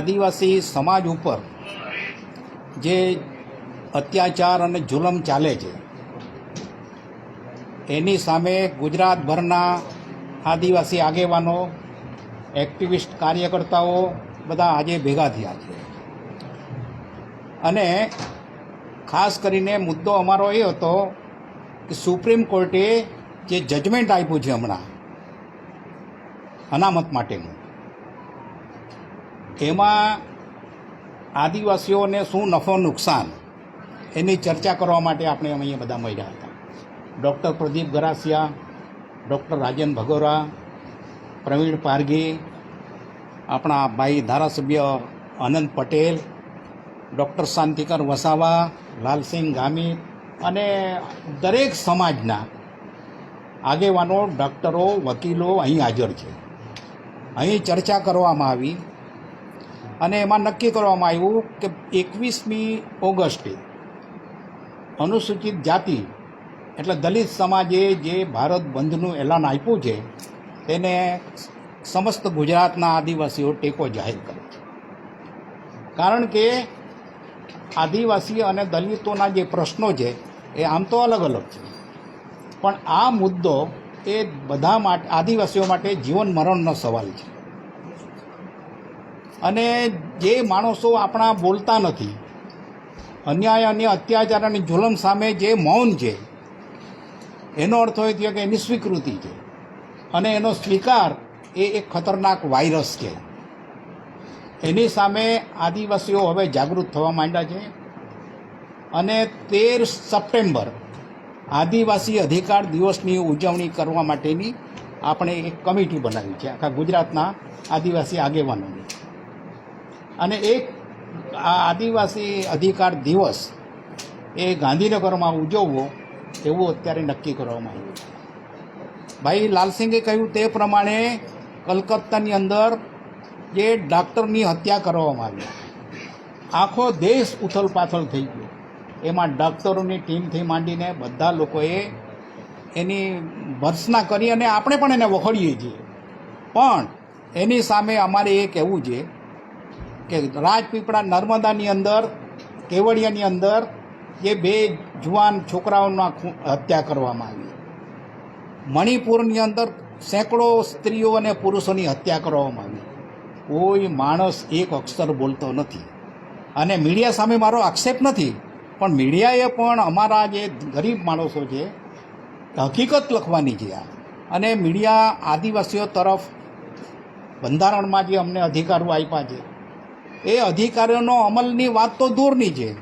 આદિવાસી સમાજ ઉપર જે અત્યાચાર અને જુલમ ચાલે છે, એની સામે ગુજરાતભરના આદિવાસી આગેવાનો, એક્ટિવિસ્ટ કાર્યકર્તાઓ બધા આજે ભેગા થયા છે. અને ખાસ કરીને મુદ્દો અમારો એ હતો કે સુપ્રીમ કોર્ટે જે જજમેન્ટ આપ્યું છે હમણાં, અનામત માટેનું એમાં આદિવાસીઓને શું નફો નુકસાન, એની ચર્ચા કરવા માટે આપણે અહીંયા બધા મળ્યા હતા. ડૉક્ટર પ્રદીપ ગરાસિયા, ડૉક્ટર રાજન ભગોરા, પ્રવીણ પારઘી, આપણા ભાઈ ધારાસભ્ય આનંદ પટેલ, ડૉક્ટર શાંતિકર વસાવા, લાલસિંહ ગામિત અને દરેક સમાજના આગેવાનો, ડૉક્ટરો, વકીલો અહીં હાજર છે. અહીં ચર્ચા કરવામાં આવી અને એમાં નક્કી કરવામાં આવ્યું કે એકવીસમી ઓગસ્ટે અનુસૂચિત જાતિ, એટલે દલિત સમાજે જે ભારત બંધનું એલાન આપ્યું છે, તેને સમસ્ત ગુજરાતના આદિવાસીઓ ટેકો જાહેર કરે છે. કારણ કે આદિવાસી અને દલિતોના જે પ્રશ્નો છે, એ આમ તો અલગ અલગ છે. પણ આ મુદ્દો એ બધા માટે, આદિવાસીઓ માટે જીવન મરણનો સવાલ છે. અને જે માણસો આપણા બોલતા નથી, અન્યાય અને અત્યાચાર અને જુલમ સામે જે મૌન છે, એનો અર્થ હોય થયો કે એની સ્વીકૃતિ છે. અને એનો સ્વીકાર એ એક ખતરનાક વાયરસ છે. એની સામે આદિવાસીઓ હવે જાગૃત થવા માંડ્યા છે. અને તેર સપ્ટેમ્બર, આદિવાસી અધિકાર દિવસની ઉજવણી કરવા માટેની આપણે એક કમિટી બનાવી છે. આખા ગુજરાતના આદિવાસી આગેવાનોની. અને એક આ આદિવાસી અધિકાર દિવસ એ ગાંધીનગરમાં ઉજવવો, એવું અત્યારે નક્કી કરવામાં આવ્યું છે. ભાઈ, લાલસિંગે કહ્યું તે પ્રમાણે કલકત્તાની અંદર જે ડાક્ટરની હત્યા કરવામાં આવી, આખો દેશ ઉથલપાથલ થઈ ગયો. એમાં ડૉક્ટરોની ટીમથી માંડીને બધા લોકોએ એની ભર્સના કરી અને આપણે પણ એને વખોડીએ છીએ. પણ એની સામે અમારે એ કહેવું છે કે રાજપીપળા નર્મદાની અંદર, કેવડિયાની અંદર જે બે જુવાન છોકરાઓના હત્યા કરવામાં આવી. મણિપુરની અંદર સેંકડો સ્ત્રીઓ અને પુરુષોની હત્યા કરવામાં આવી. કોઈ માણસ એક અક્ષર બોલતો નથી. અને મીડિયા સામે મારો આક્ષેપ નથી, પણ મીડિયાએ પણ અમારા જે ગરીબ માણસો છે, હકીકત લખવાની છે આ. અને મીડિયા આદિવાસીઓ તરફ બંધારણમાં જે અમને અધિકારો આપ્યા છે એ અધિકારીઓનો અમલની વાત તો દૂરની છે.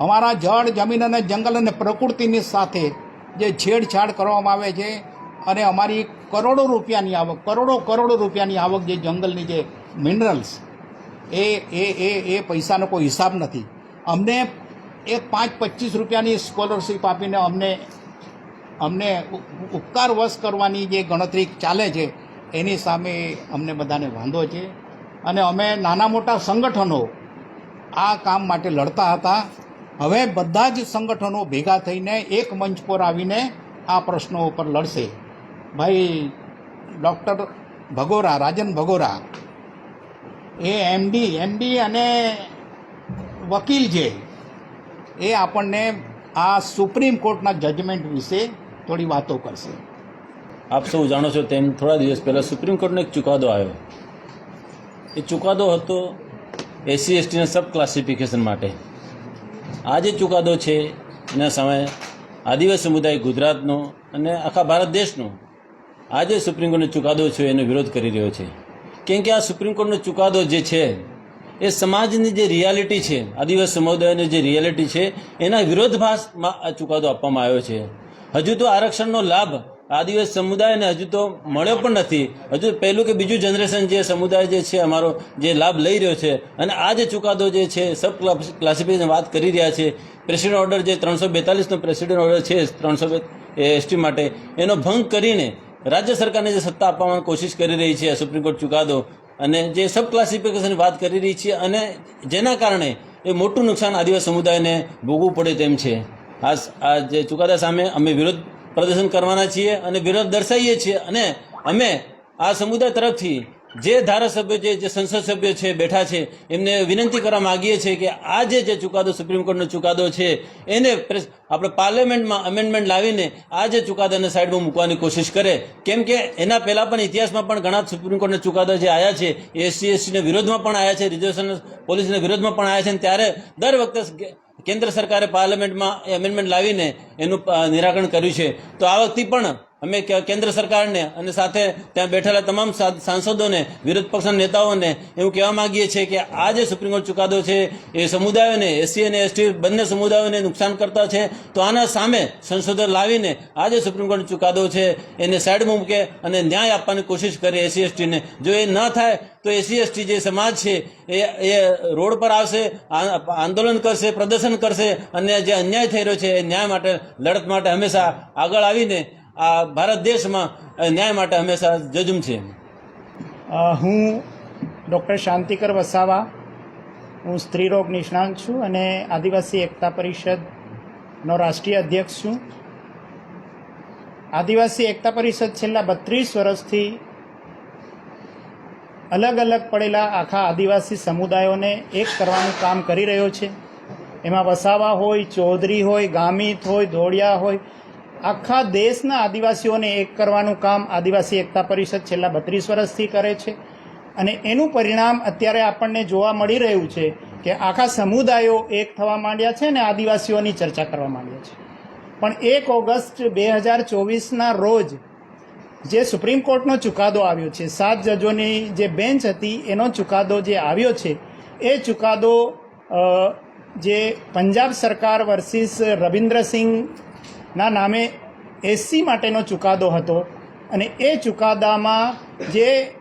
અમારા જળ, જમીન અને જંગલ અને પ્રકૃતિની સાથે જે છેડછાડ કરવામાં આવે છે અને અમારી કરોડો રૂપિયાની આવક, કરોડો કરોડો રૂપિયાની આવક જે જંગલની જે મિનરલ્સ એ એ એ એ પૈસાનો કોઈ હિસાબ નથી. અમને એક પાંચ પચીસ રૂપિયાની સ્કોલરશીપ આપીને અમને અમને ઉ- ઉપકાર કરવાની જે ગણતરી ચાલે છે, એની સામે અમને બધાને વાંધો છે. અને અમે નાના મોટા સંગઠનો આ કામ માટે લડતા હતા. હવે બધા જ સંગઠનો ભેગા થઈને એક મંચ પર આવીને આ પ્રશ્નો ઉપર લડશે. ભાઈ, ડૉક્ટર ભગોરા, રાજન ભગોરા, એ એમડી એમડી અને વકીલ છે એ આપણને આ સુપ્રીમ કોર્ટના જજમેન્ટ વિશે થોડી વાતો કરશે. આપ સૌ જાણો છો તેમ થોડા દિવસ પહેલાં સુપ્રીમ કોર્ટનો એક ચુકાદો આવ્યો. એ ચુકાદો હતો એસસી એસટીના સબ ક્લાસિફિકેશન માટે. આ જે ચુકાદો છે, એના સામે આદિવાસી સમુદાય ગુજરાતનો અને આખા ભારત દેશનો આ જે સુપ્રીમ કોર્ટનો ચુકાદો છે, એનો વિરોધ કરી રહ્યો છે. કેમ કે આ સુપ્રીમ કોર્ટનો ચુકાદો જે છે, એ સમાજની જે રિયાલિટી છે, આદિવાસી સમુદાયની જે રિયાલિટી છે, એના વિરોધભાસમાં આ ચુકાદો આપવામાં આવ્યો છે. હજુ તો આરક્ષણનો લાભ આદિવાસી સમુદાયને હજુ તો મળ્યો પણ નથી. હજુ પહેલું કે બીજું જનરેશન જે સમુદાય જે છે, અમારો જે લાભ લઈ રહ્યો છે અને આ જે ચુકાદો જે છે સબ ક્લાસિફિકેશન વાત કરી રહ્યા છે. પ્રેસિડન્ટ ઓર્ડર જે ત્રણસો બેતાલીસનો પ્રેસિડન્ટ ઓર્ડર છે, ત્રણસો એસટી માટે, એનો ભંગ કરીને રાજ્ય સરકારને જે સત્તા આપવાની કોશિશ કરી રહી છે સુપ્રીમ કોર્ટ ચુકાદો અને જે સબ ક્લાસિફિકેશન વાત કરી રહી છે અને જેના કારણે એ મોટું નુકસાન આદિવાસી સમુદાયને ભોગવું પડે તેમ છે. આ જે ચુકાદા સામે અમે વિરોધ પ્રદર્શન કરવાના છીએ અને વિરોધ દર્શાવીએ છીએ. અને અમે આ સમુદાય તરફથી જે ધારાસભ્યો છે, જે સંસદ સભ્યો છે, બેઠા છે, એમને વિનંતી કરવા માંગીએ છીએ કે આ જે ચુકાદો સુપ્રીમ કોર્ટનો ચુકાદો છે, એને આપણે પાર્લામેન્ટમાં અમેન્ડમેન્ટ લાવીને આ જે ચુકાદાને સાઈડમાં મૂકવાની કોશિશ કરે. કેમ કે એના પહેલાં પણ ઇતિહાસમાં પણ ઘણા સુપ્રીમ કોર્ટના ચુકાદા જે આવ્યા છે, એ એસસી, એસટીના વિરોધમાં પણ આવ્યા છે, રિઝર્વેશન પોલીસના વિરોધમાં પણ આવ્યા છે ત્યારે દર વખતે કેન્દ્ર સરકારે પાર્લામેન્ટમાં એમેન્ડમેન્ટ લાવીને એનું નિરાકરણ કર્યું છે. તો આ વખતે પણ અમે કેન્દ્ર સરકારને અને સાથે ત્યાં બેઠેલા તમામ સાંસદોને, વિરોધ પક્ષના નેતાઓને એવું કહેવા માંગીએ છીએ કે આ જે સુપ્રીમ કોર્ટ ચુકાદો છે, એ સમુદાયોને એસસી અને એસટી બંને સમુદાયોને નુકસાન કરતા છે, તો આના સામે સંશોધન લાવીને આ જે સુપ્રીમ કોર્ટ ચુકાદો છે, એને સાઈડમાં મૂકે અને ન્યાય આપવાની કોશિશ કરે એસસી એસટીને જો એ ન થાય, તો એસસી એસટી જે સમાજ છે, એ એ રોડ પર આવશે આંદોલન કરશે, પ્રદર્શન કરશે અને જે અન્યાય થઈ રહ્યો છે, એ ન્યાય માટે, લડત માટે હંમેશા આગળ આવીને આ ભારત દેશમાં ન્યાય માટે હંમેશા જજુમ છે. હું ડૉક્ટર શાંતિકર વસાવા, હું સ્ત્રીરોગ નિષ્ણાંત છું અને આદિવાસી એકતા પરિષદનો રાષ્ટ્રીય અધ્યક્ષ છું. આદિવાસી એકતા પરિષદ છેલ્લા બત્રીસ વર્ષથી અલગ અલગ પડેલા આખા આદિવાસી સમુદાયોને એક કરવાનું કામ કરી રહ્યો છે. એમાં વસાવા હોય, ચૌધરી હોય, ગામિત હોય, ધોળિયા હોય આખા દેશના આદિવાસીઓને એક કરવાનું કામ આદિવાસી એકતા પરિષદ છેલ્લા બત્રીસ વર્ષથી કરે છે. અને એનું પરિણામ અત્યારે આપણને જોવા મળી રહ્યું છે કે આખા સમુદાયો એક થવા માંડ્યા છે અને આદિવાસીઓની ચર્ચા કરવા માંડ્યા છે. પણ એક ઓગસ્ટ બે હજાર ચોવીસના રોજ જે સુપ્રીમ કોર્ટનો ચુકાદો આવ્યો છે, સાત જજોની જે બેન્ચ હતી, એનો ચુકાદો જે આવ્યો છે, એ ચુકાદો જે પંજાબ સરકાર વર્સિસ રવિન્દ્રસિંહના નામે એસસી માટેનો ચુકાદો હતો. અને એ ચુકાદામાં જે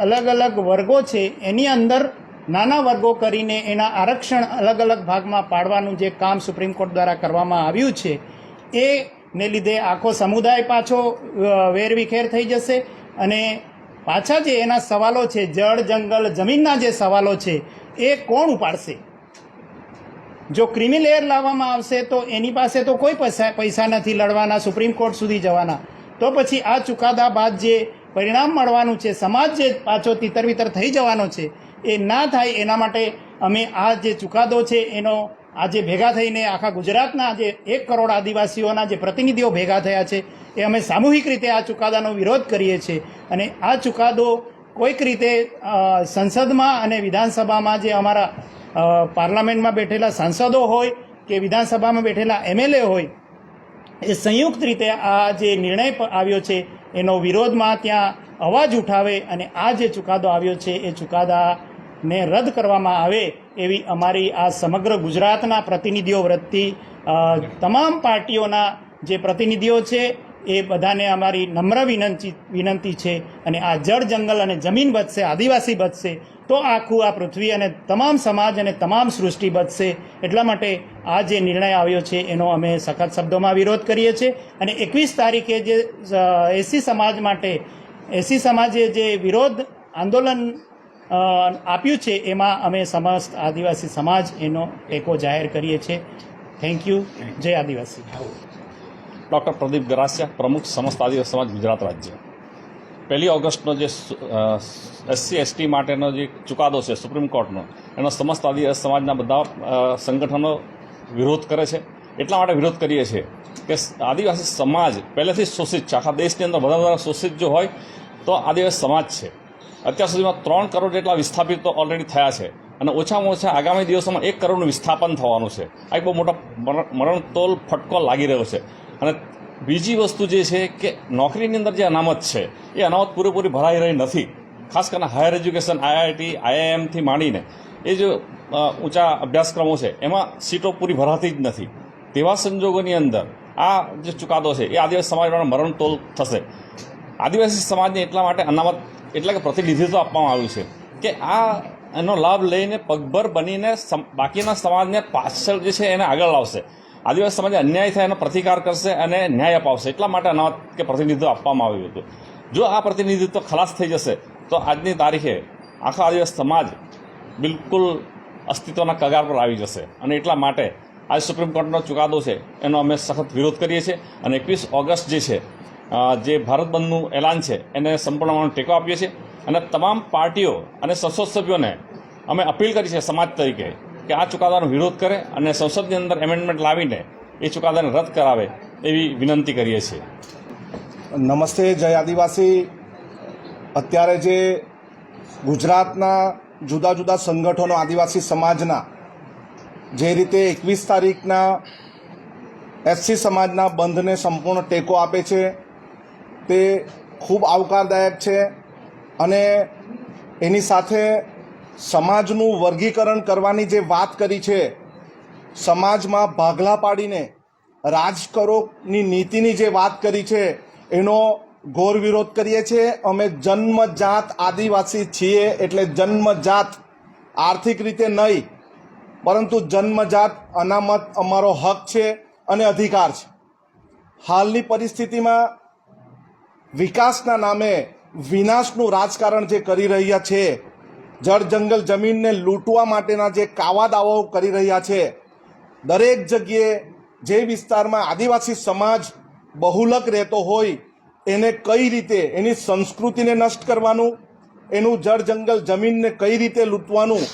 અલગ અલગ વર્ગો છે, એની અંદર નાના વર્ગો કરીને એના આરક્ષણ અલગ અલગ ભાગમાં પાડવાનું જે કામ સુપ્રીમ કોર્ટ દ્વારા કરવામાં આવ્યું છે, એ ને લીધે આખો સમુદાય પાછો વેરવિખેર થઈ જશે. અને પાછા જે એના સવાલો છે, જળ, જંગલ, જમીનના જે સવાલો છે, એ કોણ ઉપાડશે? જો ક્રિમિનલ એર લાવવામાં આવશે તો એની પાસે તો કોઈ પૈસા પૈસા નથી લડવાના સુપ્રીમ કોર્ટ સુધી જવાના. તો પછી આ ચુકાદા બાદ જે પરિણામ મળવાનું છે, સમાજ જે પાછો તિતર વિતર થઈ જવાનો છે, એ ના થાય એના માટે અમે આ જે ચુકાદો છે, એનો આજે ભેગા થઈને આખા ગુજરાતના જે એક કરોડ આદિવાસીઓના જે પ્રતિનિધિઓ ભેગા થયા છે, એ અમે સામૂહિક રીતે આ ચુકાદાનો વિરોધ કરીએ છીએ. અને આ ચુકાદો કોઈક રીતે સંસદમાં અને વિધાનસભામાં જે અમારા પાર્લામેન્ટમાં બેઠેલા સાંસદો હોય કે વિધાનસભામાં બેઠેલા એમએલએ હોય, એ સંયુક્ત રીતે આ જે નિર્ણય આવ્યો છે, એનો વિરોધમાં ત્યાં અવાજ ઉઠાવે અને આ જે ચુકાદો આવ્યો છે, એ ચુકાદાને રદ કરવામાં આવે એવી અમારી આ સમગ્ર ગુજરાતના પ્રતિનિધિઓ વૃત્તિ તમામ પાર્ટીઓના જે પ્રતિનિધિઓ છે એ બધાને અમારી નમ્ર વિનંતી વિનંતી છે અને આ જળ જંગલ અને જમીન બચશે આદિવાસી બચશે તો આખું આ પૃથ્વી અને તમામ સમાજ અને તમામ સૃષ્ટિ બચશે એટલા માટે આ જે નિર્ણય આવ્યો છે એનો અમે સખત શબ્દોમાં વિરોધ કરીએ છીએ. અને એકવીસ તારીખે જે એસી સમાજ માટે એસી સમાજે જે વિરોધ આંદોલન આપ્યું છે એમાં અમે સમસ્ત આદિવાસી સમાજ એનો ટેકો જાહેર કરીએ છીએ. થેન્ક યુ જય આદિવાસી. ડૉક્ટર પ્રદીપ ગરાસિયા પ્રમુખ સમસ્ત આદિવાસી સમાજ ગુજરાત રાજ્ય પહેલી ઓગસ્ટનો જે એસસી એસટી માટેનો જે ચુકાદો છે સુપ્રીમ કોર્ટનો એનો સમસ્ત આદિવાસી સમાજના બધા સંગઠનો વિરોધ કરે છે. એટલા માટે વિરોધ કરીએ છીએ કે આદિવાસી સમાજ પહેલેથી શોષિત છે. આખા દેશની અંદર વધારે બધા શોષિત જો હોય તો આદિવાસી સમાજ છે. અત્યાર સુધીમાં ત્રણ કરોડ જેટલા વિસ્થાપિતો ઓલરેડી થયા છે અને ઓછામાં ઓછા આગામી દિવસોમાં એક કરોડનું વિસ્થાપન થવાનું છે. આ એક બહુ મોટો મરણ- મરણતોલ ફટકો લાગી રહ્યો છે. અને બીજી વસ્તુ જે છે કે નોકરીની અંદર જે અનામત છે, એ અનામત પૂરેપૂરી ભરાઈ રહી નથી. ખાસ કરીને હાયર એજ્યુકેશન આઈઆઈટી આઈઆઈએમથી માંડીને, એ જે ઊંચા અભ્યાસક્રમો છે, એમાં સીટો પૂરી ભરાતી જ નથી. તેવા સંજોગોની અંદર આ જે ચુકાદો છે, એ આદિવાસી સમાજનો મરણ તોલ થશે. આદિવાસી સમાજને એટલા માટે અનામત, એટલે કે પ્રતિનિધિત્વ આપવામાં આવ્યું છે કે આ, એનો લાભ લઈને પગભર બનીને બાકીના સમાજને પાછળ જે છે એને આગળ લાવશે. આદિવાસી સમાજને અન્યાય થાય એનો પ્રતિકાર કરશે અને ન્યાય અપાવશે. એટલા માટે અનામત કે પ્રતિનિધિત્વ આપવામાં આવ્યું હતું. જો આ પ્રતિનિધિત્વ ખલાસ થઈ જશે, તો આજની તારીખે આખો આદિવાસી સમાજ બિલકુલ અસ્તિત્વના કગાર પર આવી જશે. અને એટલા માટે આજ સુપ્રીમ કોર્ટનો ચુકાદો છે, એનો અમે સખત વિરોધ કરીએ છીએ. અને એકવીસ ઓગસ્ટ જે છે જે ભારત બંધનું એલાન છે, એને સંપૂર્ણપણે ટેકો આપીએ છીએ. અને તમામ પાર્ટીઓ અને સંસદ સભ્યોને અમે અપીલ કરી છે સમાજ તરીકે કે આ ચુકાદાનો વિરોધ કરે અને સંસદની અંદર એમેન્ડમેન્ટ લાવીને એ ચુકાદાને રદ કરાવે એવી વિનંતી કરીએ છીએ. નમસ્તે, જય આદિવાસી. અત્યારે જે ગુજરાતના જુદા જુદા સંગઠનો, આદિવાસી સમાજના, જે રીતે એકવીસ તારીખના એસસી સમાજના બંધને સંપૂર્ણ ટેકો આપે છે, તે ખૂબ આવકારદાયક છે અને એની સાથે સમાજનું વર્ગીકરણ કરવાની જે વાત કરી છે, સમાજમાં ભાગલા પાડીને રાજ કરોની નીતિની જે વાત કરી છે, એનો ઘોર વિરોધ કરીએ છીએ. અમે જન્મજાત આદિવાસી છીએ એટલે જન્મજાત આર્થિક રીતે નહીં, પરંતુ જન્મજાત અનામત અમારો હક છે અને અધિકાર છે. હાલની પરિસ્થિતિમાં વિકાસના નામે વિનાશનું રાજકારણ જે કરી રહ્યા છે જળ જંગલ જમીનને લૂંટવા માટેના જે કાવા દાવાઓ કરી રહ્યા છે, દરેક જગ્યાએ જે વિસ્તારમાં આદિવાસી સમાજ બહુલક રહેતો હોય, એને કઈ રીતે, એની સંસ્કૃતિને નષ્ટ કરવાનું, એનું જળ જંગલ જમીનને કઈ રીતે લૂંટવાનું,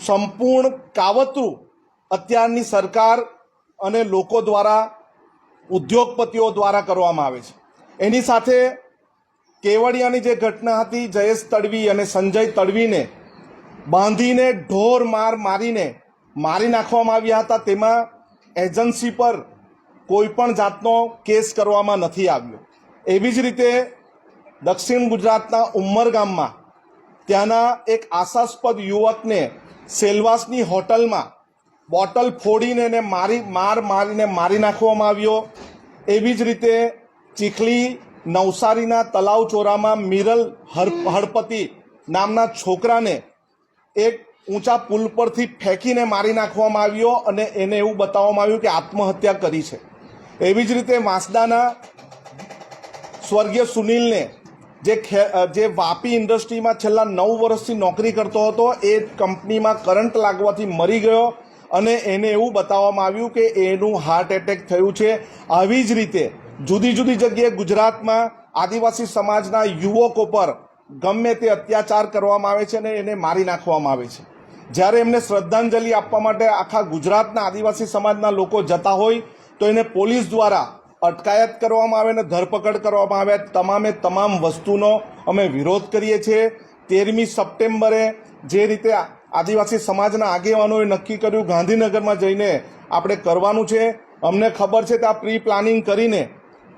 સંપૂર્ણ કાવતરું અત્યારની સરકાર અને લોકો દ્વારા, ઉદ્યોગપતિઓ દ્વારા કરવામાં આવે છે. એની સાથે કેવડિયાની જે ઘટના હતી, જયેશ તડવી અને સંજય તડવીને બાંધીને ઢોર માર મારીને મારી નાખવામાં આવ્યા હતા, તેમાં એજન્સી પર કોઈ પણ જાતનો કેસ કરવામાં નથી આવ્યો. એવી જ રીતે દક્ષિણ ગુજરાતના ઉમરગામમાં ત્યાંના એક આશાસ્પદ યુવકને સેલવાસની હોટલમાં બોટલ ફોડીને એને મારી, માર મારીને મારી નાખવામાં આવ્યો. એવી જ રીતે ચીખલી નવસારીના તલાવ ચોરામાં મિરલ હળપતિ નામના છોકરાને એક ઊંચા પુલ પરથી ફેંકીને મારી નાખવામાં આવ્યો અને એને એવું બતાવવામાં આવ્યું કે આત્મહત્યા કરી છે. એવી જ રીતે વાંસદાના સ્વર્ગીય સુનિલને જે ખે- જે વાપી ઇન્ડસ્ટ્રીમાં છેલ્લા નવ વર્ષથી નોકરી કરતો હતો, એ કંપનીમાં કરંટ લાગવાથી મરી ગયો અને એને એવું બતાવવામાં આવ્યું કે એનું હાર્ટ એટેક થયું છે. આવી જ રીતે જુદી જુદી જગ્યાએ ગુજરાતમાં આદિવાસી સમાજના યુવકો પર ગમે તે અત્યાચાર કરવામાં આવે છે અને એને મારી નાખવામાં આવે છે. જ્યારે એમને શ્રદ્ધાંજલિ આપવા માટે આખા ગુજરાતના આદિવાસી સમાજના લોકો જતા હોય, તો એને પોલીસ દ્વારા અટકાયત કરવામાં આવે અને ધરપકડ કરવામાં આવે. તમામે તમામ વસ્તુનો અમે વિરોધ કરીએ છીએ. તેરમી સપ્ટેમ્બરે જે રીતે આદિવાસી સમાજના આગેવાનોએ નક્કી કર્યું, ગાંધીનગરમાં જઈને આપણે કરવાનું છે. અમને ખબર છે કે આ પ્રી પ્લાનિંગ કરીને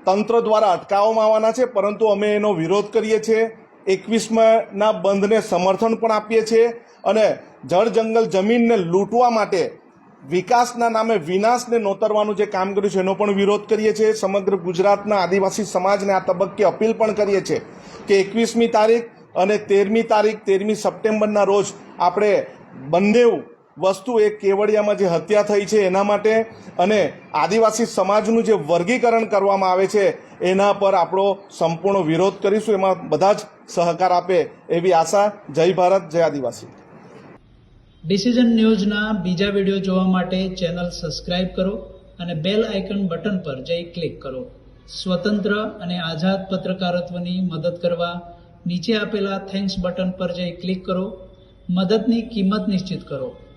તંત્ર દ્વારા અટકાવવામાં આવવાના છે, પરંતુ અમે એનો વિરોધ કરીએ છીએ. એકવીસના બંધને સમર્થન પણ આપીએ છીએ અને જળ જંગલ જમીનને લૂંટવા માટે વિકાસના નામે વિનાશને નોતરવાનું જે કામ કર્યું છે, એનો પણ વિરોધ કરીએ છીએ. સમગ્ર ગુજરાતના આદિવાસી સમાજને આ તબક્કે અપીલ પણ કરીએ છીએ કે એકવીસમી તારીખ અને તેરમી તારીખ, તેરમી સપ્ટેમ્બરના રોજ આપણે બંને વસ્તુ એ કેવડિયામાં જે હત્યા થઈ છે એના માટે અને આદિવાસી સમાજનું જે વર્ગીકરણ કરવામાં આવે છે એના પર આપણો સંપૂર્ણ વિરોધ કરીશું. એમાં બધા જ સહકાર આપે એવી આશા. જય ભારત, જય આદિવાસી. ડિસિઝન ન્યૂઝના બીજા વીડિયો જોવા માટે ચેનલ સબસ્ક્રાઇબ કરો અને બેલ આઇકન બટન પર જઈ ક્લિક કરો. સ્વતંત્ર અને આઝાદ પત્રકારત્વની મદદ કરવા નીચે આપેલા થેન્ક્સ બટન પર જઈ ક્લિક કરો. મદદની કિંમત નિશ્ચિત કરો.